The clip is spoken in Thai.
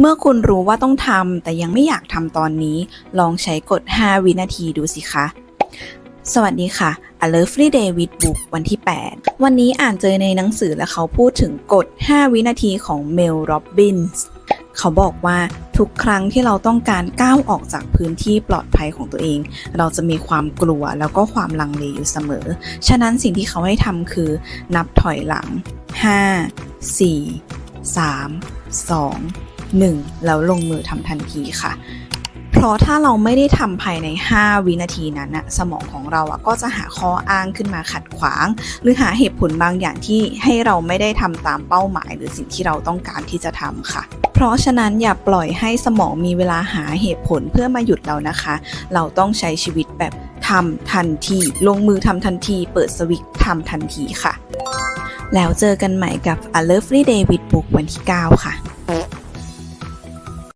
เมื่อคุณรู้ว่าต้องทำแต่ยังไม่อยากทำตอนนี้ ลองใช้กฎ 5 วินาทีดูสิคะ สวัสดีค่ะ A Lovely Day with Book วันที่ 8 วันนี้อ่านเจอในหนังสือและเขาพูดถึงกฎ 5 วินาทีของเมลโรบบินส์เขาบอกว่าทุกครั้งที่เราต้องการก้าวออกจากพื้นที่ปลอดภัยของตัวเอง เราจะมีความกลัวแล้วก็ความลังเลอยู่เสมอ ฉะนั้นสิ่งที่เขาให้ทำคือ นับถอยหลัง 5 4 3 2 1 แล้วลงมือทำทันทีค่ะ เพราะถ้าเราไม่ได้ทำภายใน 5 วินาทีนั้นนะสมองของเราอะก็จะหาข้ออ้างขึ้นมาขัดขวาง หรือหาเหตุผลบางอย่างที่ให้เราไม่ได้ทำตามเป้าหมาย หรือสิ่งที่เราต้องการที่จะทำค่ะเพราะฉะนั้นอย่าปล่อยให้สมองมีเวลาหาเหตุผลเพื่อมาหยุดเรานะคะ เราต้องใช้ชีวิตแบบทำทันที ลงมือทำทันที เปิดสวิตช์ทำทันทีค่ะ แล้วเจอกันใหม่กับ A Lovely Day with Book วันที่ 9 ค่ะ